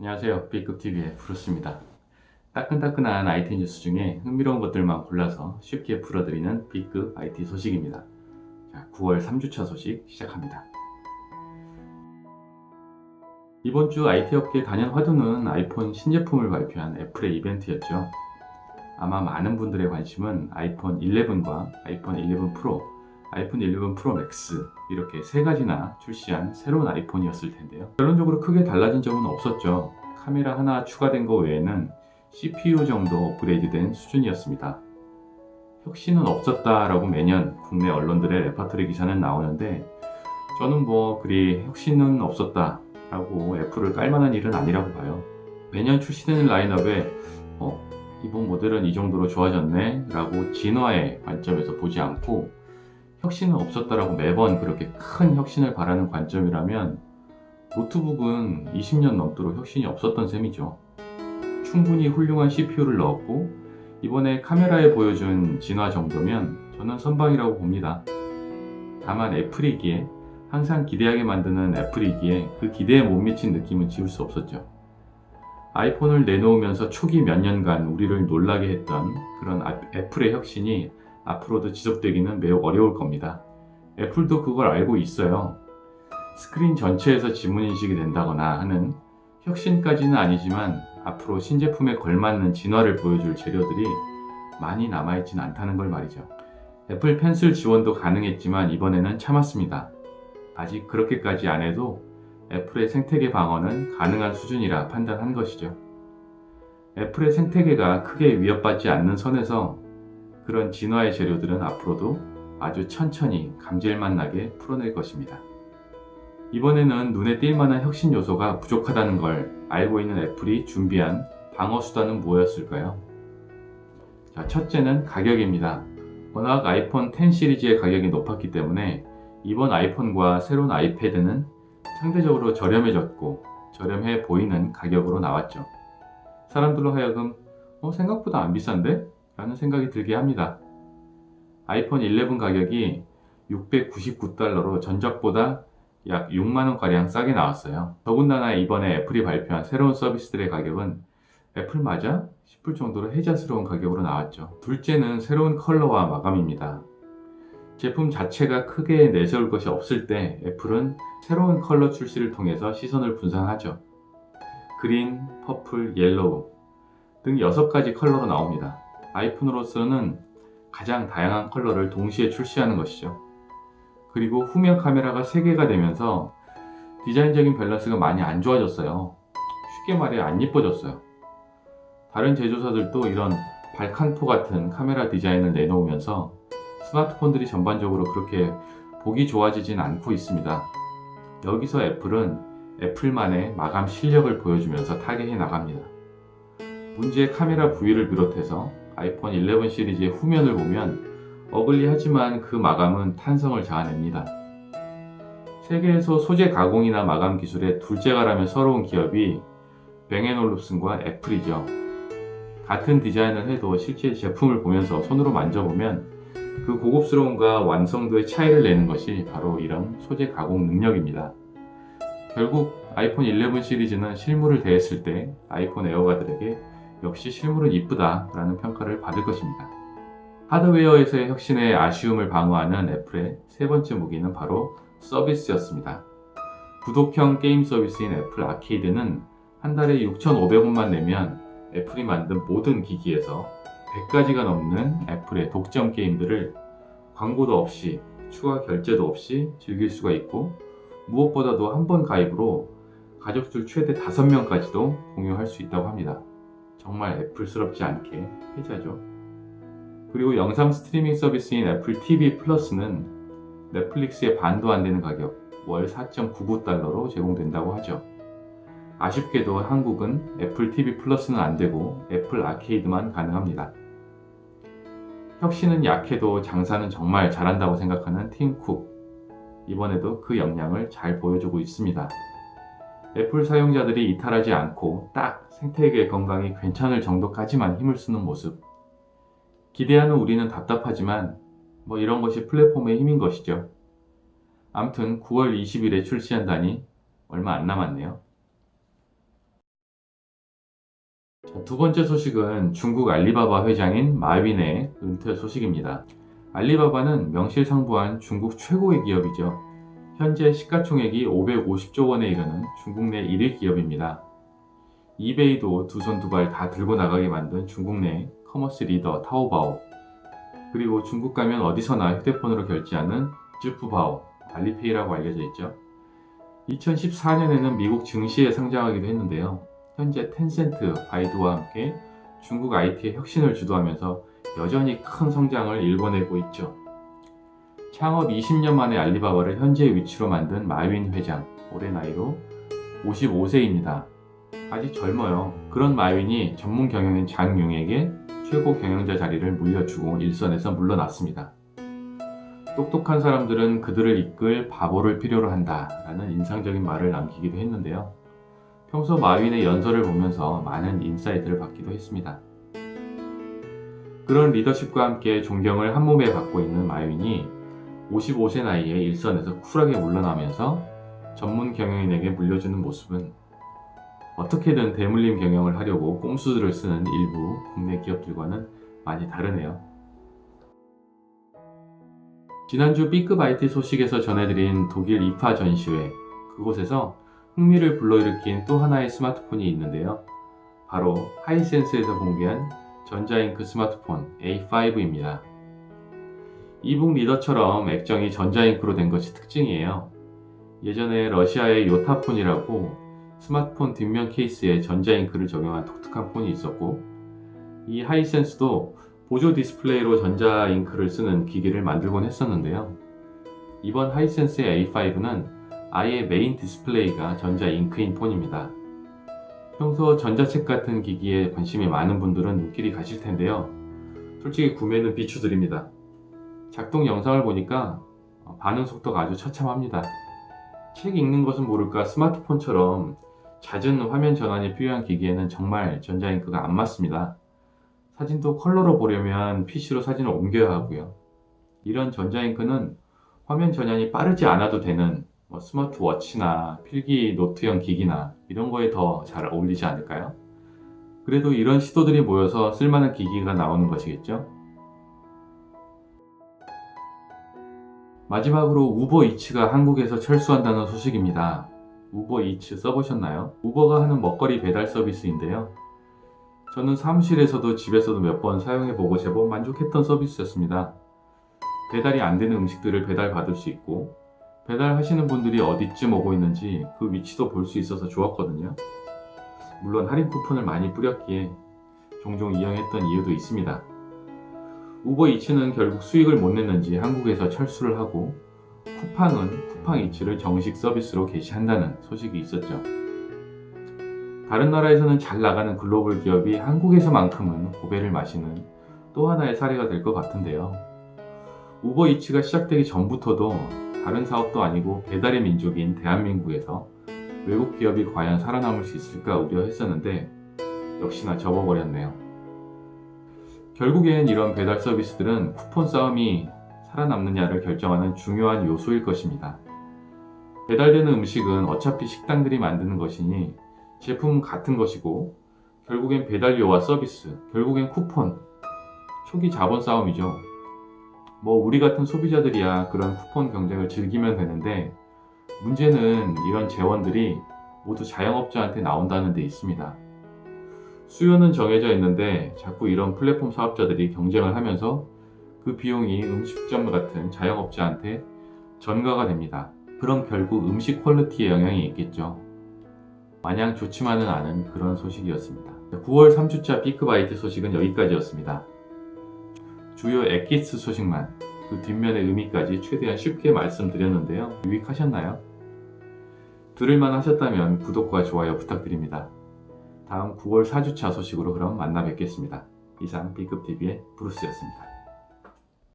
안녕하세요. B급TV의 브루스입니다. 따끈따끈한 IT 뉴스 중에 흥미로운 것들만 골라서 쉽게 풀어드리는 B급 IT 소식입니다. 자, 9월 3주차 소식 시작합니다. 이번 주 IT 업계 단연 화두는 아이폰 신제품을 발표한 애플의 이벤트였죠. 아마 많은 분들의 관심은 아이폰 11과 아이폰 11 프로, 아이폰 11 프로 맥스 이렇게 세 가지나 출시한 새로운 아이폰이었을 텐데요. 결론적으로 크게 달라진 점은 없었죠. 카메라 하나 추가된 것 외에는 CPU 정도 업그레이드된 수준이었습니다. 혁신은 없었다라고 매년 국내 언론들의 레파토리 기사는 나오는데 저는 뭐 그리 혁신은 없었다라고 애플을 깔만한 일은 아니라고 봐요. 매년 출시되는 라인업에 어? 이번 모델은 이 정도로 좋아졌네 라고 진화의 관점에서 보지 않고 혁신은 없었다라고 매번 그렇게 큰 혁신을 바라는 관점이라면 노트북은 20년 넘도록 혁신이 없었던 셈이죠. 충분히 훌륭한 CPU를 넣었고 이번에 카메라에 보여준 진화 정도면 저는 선방이라고 봅니다. 다만 애플이기에 항상 기대하게 만드는 애플이기에 그 기대에 못 미친 느낌은 지울 수 없었죠. 아이폰을 내놓으면서 초기 몇 년간 우리를 놀라게 했던 그런 아- 애플의 혁신이 앞으로도 지속되기는 매우 어려울 겁니다. 애플도 그걸 알고 있어요. 스크린 전체에서 지문인식이 된다거나 하는 혁신까지는 아니지만 앞으로 신제품에 걸맞는 진화를 보여줄 재료들이 많이 남아있진 않다는 걸 말이죠. 애플 펜슬 지원도 가능했지만 이번에는 참았습니다. 아직 그렇게까지 안 해도 애플의 생태계 방어는 가능한 수준이라 판단한 것이죠. 애플의 생태계가 크게 위협받지 않는 선에서 그런 진화의 재료들은 앞으로도 아주 천천히 감질맛 나게 풀어낼 것입니다. 이번에는 눈에 띌 만한 혁신 요소가 부족하다는 걸 알고 있는 애플이 준비한 방어 수단은 뭐였을까요? 자, 첫째는 가격입니다. 워낙 아이폰 10 시리즈의 가격이 높았기 때문에 이번 아이폰과 새로운 아이패드는 상대적으로 저렴해졌고 저렴해 보이는 가격으로 나왔죠. 사람들로 하여금 어, 생각보다 안 비싼데? 라는 생각이 들게 합니다. 아이폰 11 가격이 699달러로 전작보다 약 6만원가량 싸게 나왔어요. 더군다나 이번에 애플이 발표한 새로운 서비스들의 가격은 애플 맞아? 싶을 정도로 혜자스러운 가격으로 나왔죠. 둘째는 새로운 컬러와 마감입니다. 제품 자체가 크게 내세울 것이 없을 때 애플은 새로운 컬러 출시를 통해서 시선을 분산하죠. 그린, 퍼플, 옐로우 등 6가지 컬러가 나옵니다. 아이폰으로서는 가장 다양한 컬러를 동시에 출시하는 것이죠. 그리고 후면 카메라가 3개가 되면서 디자인적인 밸런스가 많이 안 좋아졌어요. 쉽게 말해 안 예뻐졌어요. 다른 제조사들도 이런 발칸포 같은 카메라 디자인을 내놓으면서 스마트폰들이 전반적으로 그렇게 보기 좋아지진 않고 있습니다. 여기서 애플은 애플만의 마감 실력을 보여주면서 타겟해 나갑니다. 문제의 카메라 부위를 비롯해서 아이폰 11 시리즈의 후면을 보면 어글리하지만 그 마감은 탄성을 자아냅니다. 세계에서 소재 가공이나 마감 기술의 둘째가라면 서러운 기업이 뱅앤올룹슨과 애플이죠. 같은 디자인을 해도 실제 제품을 보면서 손으로 만져보면 그 고급스러움과 완성도의 차이를 내는 것이 바로 이런 소재 가공 능력입니다. 결국 아이폰 11 시리즈는 실물을 대했을 때 아이폰 에어가들에게 역시 실물은 이쁘다 라는 평가를 받을 것입니다. 하드웨어에서의 혁신의 아쉬움을 방어하는 애플의 세 번째 무기는 바로 서비스였습니다. 구독형 게임 서비스인 애플 아케이드는 한 달에 6,500원만 내면 애플이 만든 모든 기기에서 100가지가 넘는 애플의 독점 게임들을 광고도 없이 추가 결제도 없이 즐길 수가 있고 무엇보다도 한 번 가입으로 가족들 최대 5명까지도 공유할 수 있다고 합니다. 정말 애플스럽지 않게 혜자죠. 그리고 영상 스트리밍 서비스인 애플 TV 플러스는 넷플릭스의 반도 안 되는 가격, 월 4.99달러로 제공된다고 하죠. 아쉽게도 한국은 애플 TV 플러스는 안 되고 애플 아케이드만 가능합니다. 혁신은 약해도 장사는 정말 잘한다고 생각하는 팀 쿡. 이번에도 그 역량을 잘 보여주고 있습니다. 애플 사용자들이 이탈하지 않고 딱 생태계 건강이 괜찮을 정도까지만 힘을 쓰는 모습. 기대하는 우리는 답답하지만 뭐 이런 것이 플랫폼의 힘인 것이죠. 암튼 9월 20일에 출시한다니 얼마 안 남았네요. 자, 두 번째 소식은 중국 알리바바 회장인 마윈의 은퇴 소식입니다. 알리바바는 명실상부한 중국 최고의 기업이죠. 현재 시가총액이 550조 원에 이르는 중국 내 1위 기업입니다. 이베이도 두 손 두 발 다 들고 나가게 만든 중국 내 커머스 리더 타오바오 그리고 중국 가면 어디서나 휴대폰으로 결제하는 쯔푸바오 알리페이라고 알려져 있죠. 2014년에는 미국 증시에 상장하기도 했는데요. 현재 텐센트, 바이두와 함께 중국 IT의 혁신을 주도하면서 여전히 큰 성장을 일궈내고 있죠. 창업 20년 만에 알리바바를 현재 위치로 만든 마윈 회장, 올해 나이로 55세입니다. 아직 젊어요. 그런 마윈이 전문 경영인 장융에게 최고 경영자 자리를 물려주고 일선에서 물러났습니다. 똑똑한 사람들은 그들을 이끌 바보를 필요로 한다 라는 인상적인 말을 남기기도 했는데요. 평소 마윈의 연설을 보면서 많은 인사이트를 받기도 했습니다. 그런 리더십과 함께 존경을 한몸에 받고 있는 마윈이 55세 나이에 일선에서 쿨하게 물러나면서 전문 경영인에게 물려주는 모습은 어떻게든 대물림 경영을 하려고 꼼수들을 쓰는 일부 국내 기업들과는 많이 다르네요. 지난주 B급 IT 소식에서 전해드린 독일 이파 전시회 그곳에서 흥미를 불러일으킨 또 하나의 스마트폰이 있는데요. 바로 하이센스에서 공개한 전자잉크 스마트폰 A5입니다. 이북 리더처럼 액정이 전자잉크로 된 것이 특징이에요. 예전에 러시아의 요타폰이라고 스마트폰 뒷면 케이스에 전자잉크를 적용한 독특한 폰이 있었고 이 하이센스도 보조 디스플레이로 전자잉크를 쓰는 기기를 만들곤 했었는데요. 이번 하이센스의 A5는 아예 메인 디스플레이가 전자잉크인 폰입니다. 평소 전자책 같은 기기에 관심이 많은 분들은 눈길이 가실 텐데요. 솔직히 구매는 비추드립니다. 작동 영상을 보니까 반응 속도가 아주 처참합니다. 책 읽는 것은 모를까 스마트폰처럼 잦은 화면 전환이 필요한 기기에는 정말 전자잉크가 안 맞습니다. 사진도 컬러로 보려면 PC로 사진을 옮겨야 하고요. 이런 전자잉크는 화면 전환이 빠르지 않아도 되는 뭐 스마트워치나 필기 노트형 기기나 이런 거에 더 잘 어울리지 않을까요? 그래도 이런 시도들이 모여서 쓸만한 기기가 나오는 것이겠죠? 마지막으로 우버이츠가 한국에서 철수한다는 소식입니다. 우버이츠 써보셨나요? 우버가 하는 먹거리 배달 서비스인데요. 저는 사무실에서도 집에서도 몇 번 사용해보고 제법 만족했던 서비스였습니다. 배달이 안 되는 음식들을 배달받을 수 있고 배달하시는 분들이 어디쯤 오고 있는지 그 위치도 볼 수 있어서 좋았거든요. 물론 할인 쿠폰을 많이 뿌렸기에 종종 이용했던 이유도 있습니다. 우버 이츠는 결국 수익을 못 냈는지 한국에서 철수를 하고 쿠팡은 쿠팡 이츠를 정식 서비스로 개시한다는 소식이 있었죠. 다른 나라에서는 잘 나가는 글로벌 기업이 한국에서만큼은 고배를 마시는 또 하나의 사례가 될 것 같은데요. 우버 이츠가 시작되기 전부터도 다른 사업도 아니고 배달의 민족인 대한민국에서 외국 기업이 과연 살아남을 수 있을까 우려했었는데 역시나 접어버렸네요. 결국엔 이런 배달 서비스들은 쿠폰 싸움이 살아남느냐를 결정하는 중요한 요소일 것입니다. 배달되는 음식은 어차피 식당들이 만드는 것이니 제품은 같은 것이고 결국엔 배달료와 서비스, 결국엔 쿠폰, 초기 자본 싸움이죠. 뭐 우리 같은 소비자들이야 그런 쿠폰 경쟁을 즐기면 되는데 문제는 이런 재원들이 모두 자영업자한테 나온다는 데 있습니다. 수요는 정해져 있는데 자꾸 이런 플랫폼 사업자들이 경쟁을 하면서 그 비용이 음식점 같은 자영업자한테 전가가 됩니다. 그럼 결국 음식 퀄리티에 영향이 있겠죠. 마냥 좋지만은 않은 그런 소식이었습니다. 9월 3주차 피크바이트 소식은 여기까지였습니다. 주요 엑기스 소식만 그 뒷면의 의미까지 최대한 쉽게 말씀드렸는데요. 유익하셨나요? 들을만 하셨다면 구독과 좋아요 부탁드립니다. 다음 9월 4주차 소식으로 그럼 만나 뵙겠습니다. 이상 B급TV의 브루스였습니다.